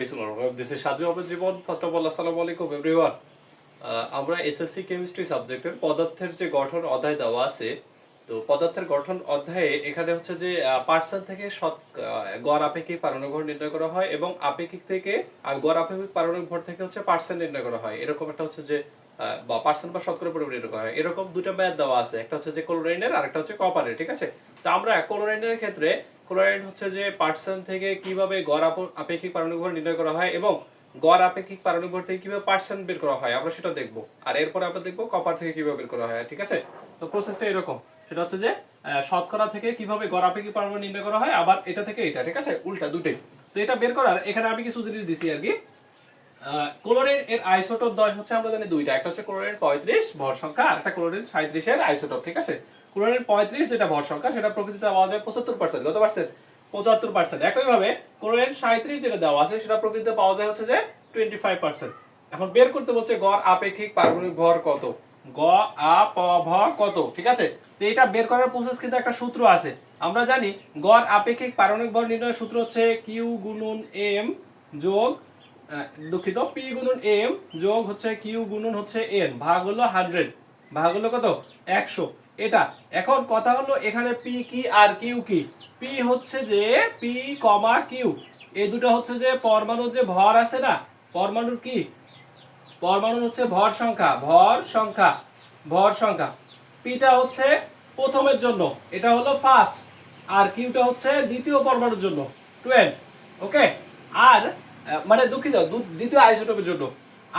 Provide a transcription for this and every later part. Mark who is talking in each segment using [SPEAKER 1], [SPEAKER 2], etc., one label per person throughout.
[SPEAKER 1] বিসমুল্লাহ this is Saju Ahmed Jibon. First of all আসসালামু আলাইকুম এভরিওয়ান আমরা এসএসসি কেমিস্ট্রি সাবজেক্টের পদার্থের যে গঠন অধ্যায় দেওয়া আছে, তো পদার্থের গঠন অধ্যায়ে এখানে হচ্ছে যে পার্সেল থেকে শত গড় আপেক্ষিক পারমাণবিক ভর নির্ণয় করা হয় এবং আপেক্ষিক থেকে গড় আপেক্ষিক পারমাণবিক ভর থেকে হচ্ছে পার্সেন্ট নির্ণয় করা হয়। এরকম একটা হচ্ছে যে বা পার্সেন্ট বা শতকরা পরিমাণ নির্ণয় করা হয়। এরকম দুটো ম্যাথ দেওয়া আছে। একটা হচ্ছে যে ক্লোরাইনের আর একটা হচ্ছে কপারের ঠিক আছে? তো আমরা ক্লোরাইনের ক্ষেত্রে ক্লোরাইড হচ্ছে যে পার্সেন্ট থেকে কীভাবে গড় আপেক্ষিক পারমাণবিক ভর নির্ণয় করা হয় এবং গড় আপেক্ষিক পারমাণবিক ভর থেকে কীভাবে পার্সেন্ট বের করা হয়, আমরা সেটা দেখব। আর এরপরে আমরা দেখব কপার থেকে কীভাবে বের করা হয়, ঠিক আছে? তো প্রসেসটা এরকম। সেটা হচ্ছে যে শতকরা থেকে কীভাবে গড় আপেক্ষিক পারমাণবিক নির্ণয় করা হয়, আবার এটা থেকে এটা, ঠিক আছে? উল্টা, দুটোই। তো এটা বের করার, এখানে আমি কিছু জিনিস দিছি আর কি। ক্লোরিন এর আইসোটোপ দয় হচ্ছে আমরা জানি দুইটা। একটা হচ্ছে ক্লোরিন পঁয়ত্রিশ ভর সংখ্যা, আর একটা ক্লোরিন সাঁত্রিশ এর আইসোটোপ ঠিক আছে? ক্লোরিন পঁয়ত্রিশ যেটা ভর সংখ্যা, সেটা প্রকৃতিতে পাওয়া যায় পঁচাত্তর পার্সেন্ট কত পার্সেন্ট পঁচাত্তর পার্সেন্ট একইভাবে ক্লোরিন সাঁত্রিশ যেটা দেওয়া আছে, সেটা প্রকৃতিতে পাওয়া যায় হচ্ছে যে টোয়েন্টি ফাইভ পার্সেন্ট এখন বের করতে বলছে গড় আপেক্ষিক পারমাণবিক ভর কত? গ আ প ভ কত? ঠিক আছে? তো এটা বের করার প্রসেস কিন্তু একটা সূত্র আছে। আমরা জানি গড় আপেক্ষিক পারমাণবিক ভর নির্ণয়ের সূত্র হচ্ছে কিউ গুণন এম যোগ দুঃখিত পি গুণন এম যোগ হচ্ছে কিউ গুণন হচ্ছে এন ভাগ হলো হান্ড্রেড ভাগ হলো কত? একশো। এটা। এখন কথা হলো এখানে পি কি আর কিউ কি? পি হচ্ছে যে পি কমা কিউ এই দুটো হচ্ছে যে পরমাণুর যে ভর আছে না, পরমাণুর কি? পরমাণু হচ্ছে ভর সংখ্যা ভর সংখ্যা ভর সংখ্যা। পিটা হচ্ছে প্রথমের জন্য, এটা হলো ফার্স্ট আর কিউটা হচ্ছে দ্বিতীয় পরমাণুর জন্য টুয়েলভ ওকে আর মানে দুঃখিত দ্বিতীয় আইসোটোপের জন্য।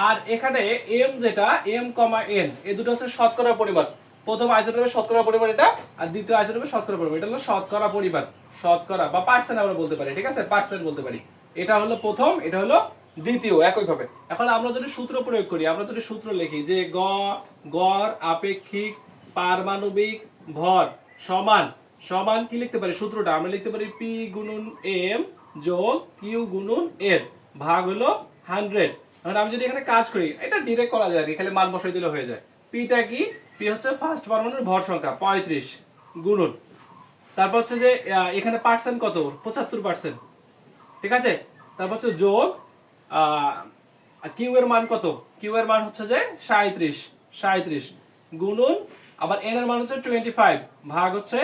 [SPEAKER 1] আর এখানে এম যেটা এম কমা এন এই দুটো হচ্ছে শতকরা পরিমাণ। প্রথম আইসোটোপের শতকরা পরিমাণ এটা আর দ্বিতীয় আইসোটোপের শতকরা পরিমাণ। এটা হলো শতকরা পরিমাণ শতকরা বা পার্সেন্ট আমরা বলতে পারি ঠিক আছে? পার্সেন্ট বলতে পারি। এটা হলো প্রথম এটা হলো দ্বিতীয় একইভাবে। এখন আমরা যদি সূত্র প্রয়োগ করি আমরা যদি সূত্র লিখি যে গ গড় আপেক্ষিক পারমাণবিক ভর সমান সমান কি লিখতে পারি সূত্রটা? আমরা লিখতে পারি পি গুণন এম যোগ কিউ গুণন এর ভাগ হলো হান্ড্রেড এখন আমি যদি এখানে কাজ করি এটা ডিরেক্ট করা যায় আর কি, খালি মান বসাই দিলে হয়ে যায়। পিটা কি? পি হচ্ছে ফার্স্ট পারমাণুর ভর সংখ্যা, পঁয়ত্রিশ গুণন। তারপর হচ্ছে যে এখানে পার্সেন্ট কত? পঁচাত্তর পার্সেন্ট ঠিক আছে? তারপর হচ্ছে যোগ কিউ এর মান কত? কিউ এর মান হচ্ছে যে সাঁত্রিশ সাঁত্রিশ গুণন। আবার এন এর মান হচ্ছে টোয়েন্টি ফাইভ ভাগ হচ্ছে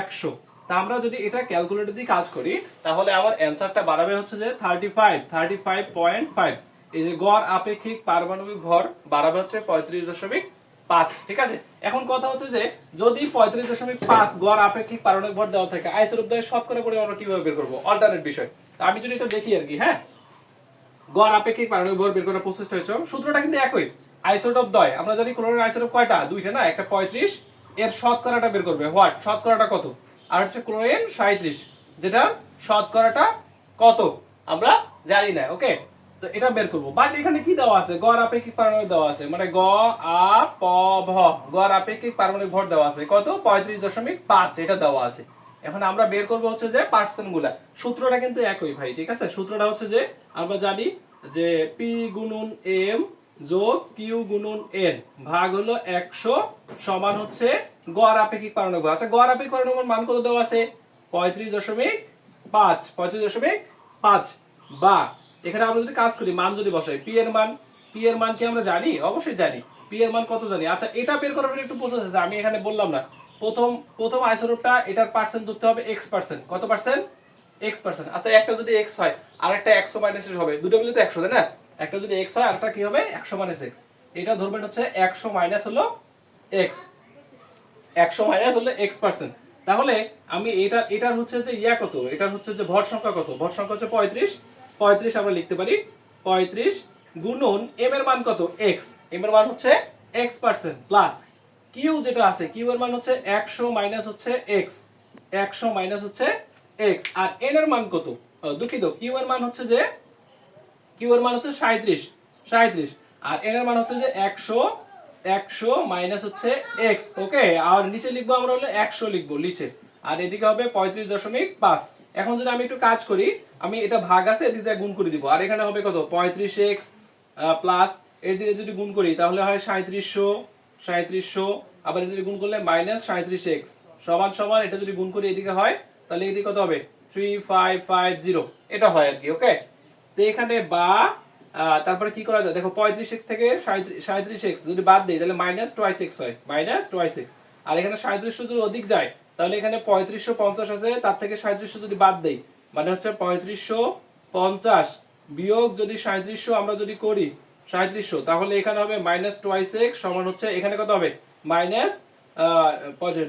[SPEAKER 1] একশো। তা আমরা যদি এটা ক্যালকুলেটর দিয়ে কাজ করি, তাহলে আমার অ্যান্সারটা বাড়াবে হচ্ছে যে thirty five thirty five point five এই যে গড় আপেক্ষিক পারমাণবিক ভর বাড়াবে হচ্ছে পঁয়ত্রিশ দশমিক পাঁচ, ঠিক আছে? এখন কথা হচ্ছে যে, যদি পঁয়ত্রিশ দশমিক পাঁচ গড় আপেক্ষিক পারমাণবিক ভর দেওয়া থাকে, আইসোরূপ দেয় শতকরা পরিমাণ আমরা কীভাবে বের করব? অল্টারনেট বিষয়। আমি যদি এটা দেখি আর কি হ্যাঁ? গড় আপেক্ষিক পারমাণবিক ভর বের করার প্রসেসটা হচ্ছে সূত্রটা কিন্তু একই। আইসোটোপ দয়, আমরা জানি ক্লোরিন আইসোটোপ কয়টা? দুইটা না, একটা পঁয়ত্রিশ, এর শতকরাটা বের করবে। হোয়াট শতকরাটা কত? আর হচ্ছে ক্লোরিন সাঁত্রিশ যেটা শতকরাটা কত? আমরা জানি না ওকে তো এটা বের করব। বাট এখানে কি দেওয়া আছে? গড় আপেক্ষিক পারমাণবিক দেওয়া আছে। মানে গ, আ, প, ভ, গড় আপেক্ষিক পারমাণবিক ভর দেওয়া আছে। কত? পঁয়ত্রিশ দশমিক পাঁচ এটা দেওয়া আছে। এখন আমরা বের করব হচ্ছে যে পার্সেন্টগুলা। সূত্রটা কিন্তু একই ভাই, ঠিক আছে? সূত্রটা হচ্ছে যে আমরা জানি যে পি গুণন এম যোগ কিউ গুণন এন ভাগ হলো একশো সমান হচ্ছে গড় আপেক্ষিক পারমাণবিক ভর। আচ্ছা গড় আপেক্ষিক পারমাণবিক মান কত দেওয়া আছে? পঁয়ত্রিশ দশমিক পাঁচ, পঁয়ত্রিশ দশমিক পাঁচ। বা এখানে আমরা যদি কাজ করি, মান যদি বসাই পি এর মান পি এর মান কি আমরা জানি? অবশ্যই জানি। পি এর মান কত জানি? আচ্ছা এটা বের করার একটু প্রসেস আছে, আমি এখানে বললাম না। প্রথম প্রথম আইসোটোপটা, এটার পার্সেন্ট ধরতে হবে এক্স পার্সেন্ট কত পার্সেন্ট এক্স পার্সেন্ট আচ্ছা একটা যদি এক্স হয়, আর একটা একশো মাইনাস হবে। দুটো মিলে তো একশো, তাই না? একটা যদি এক্স হয়, আরেকটা কি হবে? একশো মাইনাস এক্স এটা ধরবেন হচ্ছে একশো মাইনাস হলো এক্স একশো মাইনাস হলে এক্স পার্সেন্ট তাহলে আমি এটা, এটার হচ্ছে যে ইয়া কত? এটার হচ্ছে যে ভর সংখ্যা কত? ভর সংখ্যা হচ্ছে পঁয়ত্রিশ। পঁয়ত্রিশ আমরা লিখতে পারি। পঁয়ত্রিশ গুণন এম এর মান কত? এক্স এম এর মান হচ্ছে এক্স পার্সেন্ট প্লাস কিউ যেটা আছে কিউ এর মান হচ্ছে একশো মাইনাস হচ্ছে এক্স একশো মাইনাস হচ্ছে এক্স আর এন এর মান কত? দুঃখিত কিউ এর মান হচ্ছে যে কিউ এর মান হচ্ছে সাঁত্রিশ সাঁত্রিশ আর এন এর মান হচ্ছে যে একশো একশো মাইনাস হচ্ছে এক্স ওকে আর নিচে লিখব আমরা হলো একশো লিখব, নিচে। আর এদিকে হবে পঁয়ত্রিশ দশমিক পাঁচ। এখন যদি আমি একটু কাজ করি, আমি এটা ভাগ আছে, এদিকে গুণ করে দিব। আর এখানে হবে কত? পঁয়ত্রিশ এক্স প্লাস এদিকে যদি গুণ করি, তাহলে হয় সাঁত্রিশশো সাঁত্রিশশো আবার এদিকে গুণ করলে মাইনাস সাঁত্রিশ এক্স। সমান সমান এটা যদি গুণ করি এদিকে হয়, তাহলে এদিকে কত হবে? Three five five zero. এটা হয় আর কি, ওকে?
[SPEAKER 2] তো এখানে বা তারপরে কি করা যায়? দেখো, পঁয়ত্রিশ এক্স থেকে সাঁত্রিশ এক্স যদি বাদ দেই, তাহলে মাইনাস টোয়াইস এক্স হয়। Minus twice X. আর এখানে সাঁত্রিশশো যদি অধিক যায় তাহলে এখানে পঁয়ত্রিশশো পঞ্চাশ আছে, তার থেকে সাঁত্রিশশো যদি বাদ দেই মানে হচ্ছে পঁয়ত্রিশশো পঞ্চাশ বিয়োগ যদি সাঁত্রিশশো আমরা যদি করি সাঁত্রিশশো, তাহলে এখানে হবে মাইনাস টোয়াইস এক্স সমান হচ্ছে, এখানে কত হবে? মাইনাস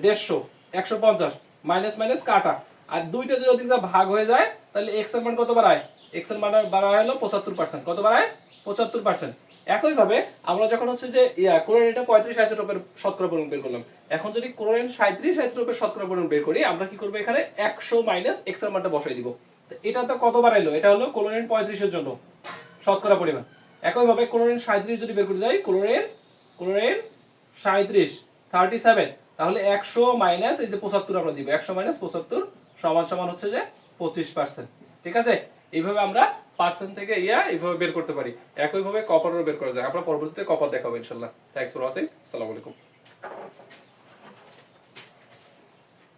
[SPEAKER 2] দেড়শো, একশো পঞ্চাশ মাইনাস মাইনাস কাটা। আর দুইটা যদি ভাগ হয়ে যায়, তাহলে এক্সের মান কত বাড়ায়? এক্সের মান বাড়ায় হলো পঁচাত্তর পার্সেন্ট কত বাড়ায়? পঁচাত্তর পার্সেন্ট একইভাবে আমরা যখন হচ্ছে যে ক্লোরিন এটা পঁয়ত্রিশ আইসোটোপের শতকরা পরিমাণ বের করলাম। এখন যদি ক্লোরিন সাঁত্রিশ আইসোটোপের শতকরা পরিমাণ বের করি, আমরা কি করব এখানে? একশো মাইনাস এক্সের মানটা বসাই দিব। এটা তো কত বাড়াইলো এটা হলো ক্লোরিন পঁয়ত্রিশের জন্য শতকরা পরিমাণ। একই একইভাবে ক্লোরিন সাঁত্রিশ যদি বের করতে যাই ক্লোরিন ক্লোরিন সাঁত্রিশ থার্টি সেভেন তাহলে একশো মাইনাস এই যে পঁচাত্তর আমরা দিব। একশো মাইনাস পঁচাত্তর সমান সমান হচ্ছে যে পঁচিশ পার্সেন্ট ঠিক আছে? এইভাবে আমরা পার্সেন্ট থেকে, ইয়া, এইভাবে বের করতে পারি। একইভাবে কপারও বের করা যায়। আমরা পরবর্তীতে কপার দেখাবো, ইনশাল্লাহ। থ্যাংকস ফর ওয়াচিং আসসালামু আলাইকুম